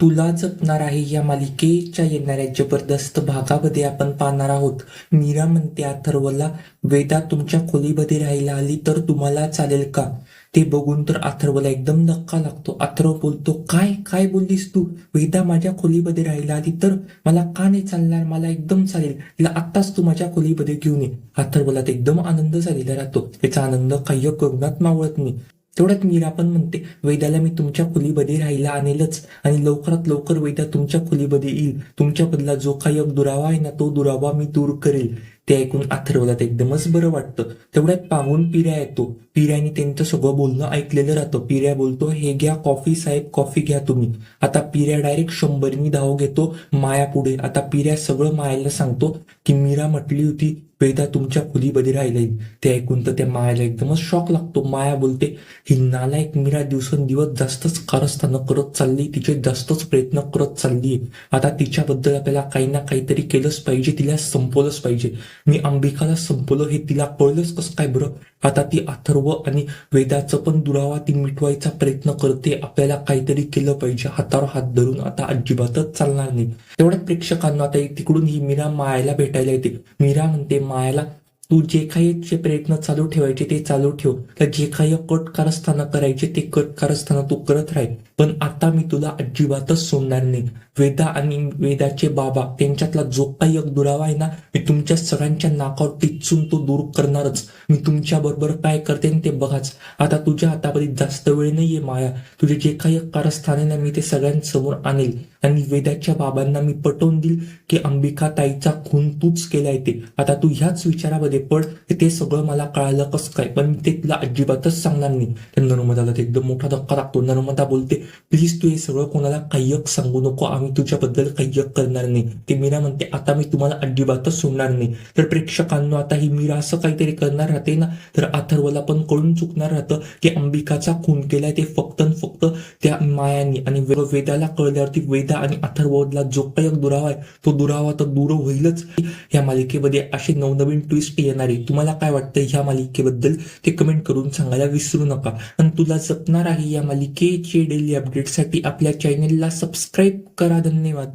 तुला जपणार आहे या मालिकेच्या येणाऱ्या जबरदस्त भागामध्ये आपण पाहणार आहोत. मीरा म्हणते अथर्वला वेदा तुमच्या खोलीमध्ये राहायला आली तर तुम्हाला चालेल का? ते बघून तर अथर्वला एकदम धक्का लागतो. अथर्व बोलतो काय काय बोललीस तू? वेदा माझ्या खोलीमध्ये राहायला आली तर मला का नाही चालणार? मला एकदम चालेल. तिला आत्ताच तू माझ्या खोलीमध्ये घेऊन ये. अथर्वला तर एकदम आनंद झालेला राहतो. त्याचा आनंद काही करुणात मावळत नाही. तेवढ्यात मीरा पण म्हणते वैद्याला मी तुमच्या खुलीमध्ये राहायला आणेलच आणि लवकरात लवकर वैद्या तुमच्या खुलीमध्ये येईल. तुमच्या बदला जो काही एक दुरावा आहे ना तो दुरावा मी दूर करेल. ते ऐकून अथर्वला एकदमच बरं वाटतं. तेवढ्यात पाहून पिऱ्या येतो. पिऱ्याने त्यांचं सगळं बोलणं ऐकलेलं राहतं. पिऱ्या बोलतो हे घ्या कॉफी साहेब कॉफी घ्या तुम्ही. आता पिऱ्या डायरेक्ट शंभरनी धाव घेतो माया पुढे. आता पिऱ्या सगळं मायाला सांगतो की मीरा म्हटली होती वेदा तुमच्या खुलीमध्ये राहिला ते ऐकून तर त्या मायाला एकदमच शॉक लागतो. माया बोलते ही नालायक मीरा दिवसेंदिवस जास्तच कारस्थानं करत चालली तिचे जास्तच प्रयत्न करत चालली आता तिच्याबद्दल आपल्याला काही ना काहीतरी केलंच पाहिजे तिला संपवलंच पाहिजे. मी अंबिकाला संपवलं हे तिला कळलंच कसं काय बरं? आता ती अथर्व आणि वेदाचं पण दुरावा ती मिटवायचा प्रयत्न करते. आपल्याला काहीतरी केलं पाहिजे. हातावर हात धरून आता अजिबातच चालणार नाही. तेवढ्या प्रेक्षकांना आता तिकडून ही मीरा मायाला भेटायला येते. मीरा म्हणते मायाला तू जे काही प्रयत्न चालू ठेवायचे ते चालू ठेव. तर जे काही कट कारस्थानं करायचे ते कट कारस्थानं तू करत राहील. पण आता मी तुला अजिबातच सोडणार नाही. वेदा आणि वेदाचे बाबा त्यांच्यातला जो काही एक दुरावा आहे ना मी तुमच्या सगळ्यांच्या नाकावर टिचून तो दूर करणारच. मी तुमच्या बरोबर काय करते ते बघाच. आता तुझ्या हातामध्ये जास्त वेळ नाहीये माया. तुझे जे काही कारस्थान आहे ना मी ते सगळ्यांसमोर आणेल. आणि वेदाच्या बाबांना मी पटवून देईल की अंबिका ताईचा खून तूच केलाय ते. आता तू ह्याच विचारामध्ये पड ते सगळं मला कळालं कसं काय. पण मी ते तुला अजिबातच सांगणार नाही. तर नर्मदाला ते एकदम मोठा धक्का लागतो. नर्मदा बोलते प्लीज तू हे सगळं कोणाला काही सांगू नको. आम्ही तुझ्याबद्दल काही करणार नाही. ते मीरा म्हणते आता मी तुम्हाला अजिबातच सोडणार नाही. तर प्रेक्षकांना आता ही मीरा असं काहीतरी करणार राहते ना तर अथर्वला पण कळून चुकणार राहतं की अंबिकाचा खून केलाय ते फक्त फक्त त्या मायानी. आणि वेदाला कळल्यावरती वेदा आणि अथर्वला जो काही दुरावा आहे तो दुरावा तर दूर होईलच. या मालिकेमध्ये असे नवनवीन ट्विस्ट येणार तुम्हाला काय वाटतं ह्या मालिकेबद्दल? ते कमेंट करून सांगायला विसरू नका. आणि तुला जपणार आहे या मालिकेचे डेली अपडेटसाठी आपल्या चॅनेलला सबस्क्राईब करा. धन्यवाद.